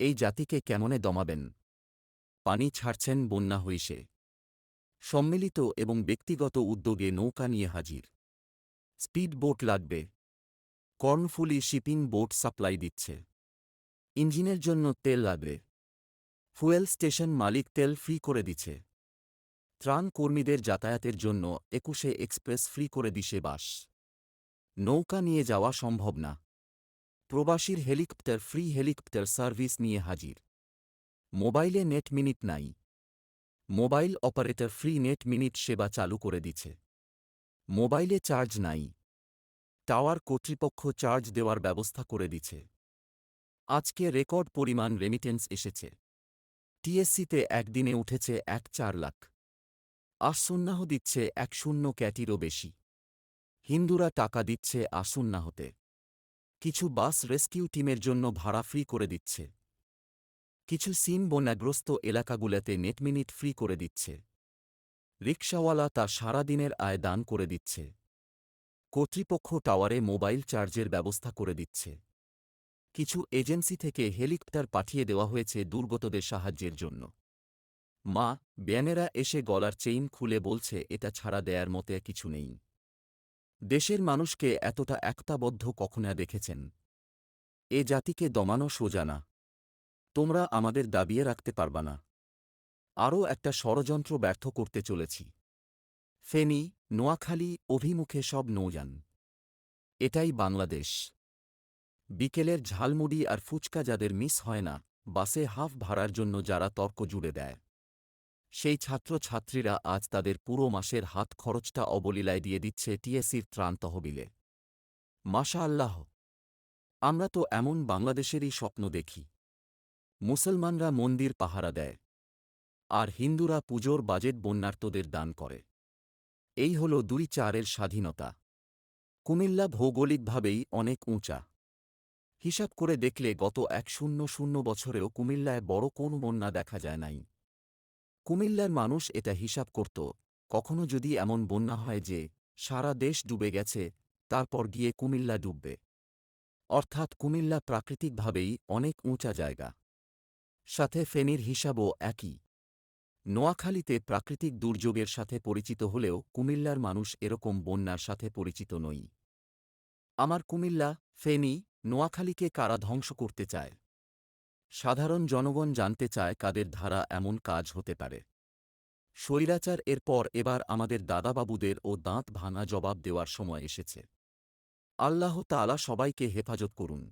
এই জাতিকে কেমনে দমাবেন? পানি ছাড়ছেন বন্যা হইসে সম্মিলিত এবং ব্যক্তিগত উদ্যোগে নৌকা নিয়ে হাজির। স্পিড বোট লাগবে। কর্নফুলি শিপিং বোট সাপ্লাই দিচ্ছে। ইঞ্জিনের জন্য তেল লাগবে। ফুয়েল স্টেশন মালিক তেল ফ্রি করে দিচ্ছে। ত্রাণ কর্মীদের যাতায়াতের জন্য একুশে এক্সপ্রেস ফ্রি করে দিছে বাস। নৌকা নিয়ে যাওয়া সম্ভব না। প্রবাসীর হেলিকপ্টার ফ্রি হেলিকপ্টার সার্ভিস নিয়ে হাজির। মোবাইলে নেট মিনিট নাই। Mobile operator free net minute সেবা চালু করে দিছে মোবাইলে চার্জ নাই। টাওয়ার কর্তৃপক্ষ চার্জ দেওয়ার ব্যবস্থা করে দিছে আজকে রেকর্ড পরিমাণ রেমিটেন্স এসেছে। টিএসসিতে একদিনে উঠেছে এক চার লাখ। আসন্নাহ দিচ্ছে এক শূন্য ক্যাটিরও বেশি। হিন্দুরা টাকা দিচ্ছে আসন্নাহতে। কিছু বাস রেস্কিউ টিমের জন্য ভাড়া ফ্রি করে দিচ্ছে। কিছু সিম বন্যাগ্রস্ত এলাকাগুলোতে নেট মিনিট ফ্রি করে দিচ্ছে। রিকশাওয়ালা তা সারাদিনের আয় দান করে দিচ্ছে। কর্তৃপক্ষ টাওয়ারে মোবাইল চার্জের ব্যবস্থা করে দিচ্ছে। কিছু এজেন্সি থেকে হেলিকপ্টার পাঠিয়ে দেওয়া হয়েছে দুর্গতদের সাহায্যের জন্য। মা, ব্যানেরা এসে গলার চেইন খুলে বলছে, এটা ছাড়া দেয়ার মতে কিছু নেই। দেশের মানুষকে এতটা একতাবদ্ধ কখনো দেখেছেন? এ জাতিকে দমানো সোজা না। তোমরা আমাদের দাবিয়ে রাখতে পারবা না। আরও একটা ষড়যন্ত্র ব্যর্থ করতে চলেছি। ফেনী, নোয়াখালী অভিমুখে সব নৌযান। এটাই বাংলাদেশ। বিকেলের ঝালমুড়ি আর ফুচকা যাদের মিস হয় না, বাসে হাফ ভাড়ার জন্য যারা তর্ক জুড়ে দেয়। সেই ছাত্রছাত্রীরা আজ তাদের পুরো মাসের হাত খরচটা অবলীলায় দিয়ে দিচ্ছে টিএসির ত্রাণ তহবিলে। মাশা আল্লাহ আমরা তো এমন বাংলাদেশেরই স্বপ্ন দেখি। মুসলমানরা মন্দির পাহারা দেয়। আর হিন্দুরা পুজোর বাজেট বন্যার্তদের দান করে। এই হল দুই চারের স্বাধীনতা। কুমিল্লা ভৌগোলিকভাবেই অনেক উঁচা। হিসাব করে দেখলে গত এক শূন্য শূন্য বছরেও কুমিল্লায় বড় কোন বন্যা দেখা যায় নাই। কুমিল্লার মানুষ এটা হিসাব করত। কখনো যদি এমন বন্যা হয় যে, সারা দেশ ডুবে গেছে, তারপর গিয়ে কুমিল্লা ডুববে। অর্থাৎ কুমিল্লা প্রাকৃতিকভাবেই অনেক উঁচা জায়গা। সাথে ফেনীর হিসাবও একই। নোয়াখালীতে প্রাকৃতিক দুর্যোগের সাথে পরিচিত হলেও কুমিল্লার মানুষ এরকম বন্যার সাথে পরিচিত নই। আমার কুমিল্লা, ফেনী, নোয়াখালীকে কারা ধ্বংস করতে চায়? সাধারণ জনগণ জানতে চায় কাদের ধারা এমন কাজ হতে পারে। স্বৈরাচার এরপর এবার আমাদের দাদাবাবুদের ও দাঁত ভাঙা জবাব দেওয়ার সময় এসেছে। আল্লাহ তালা সবাইকে হেফাজত করুন।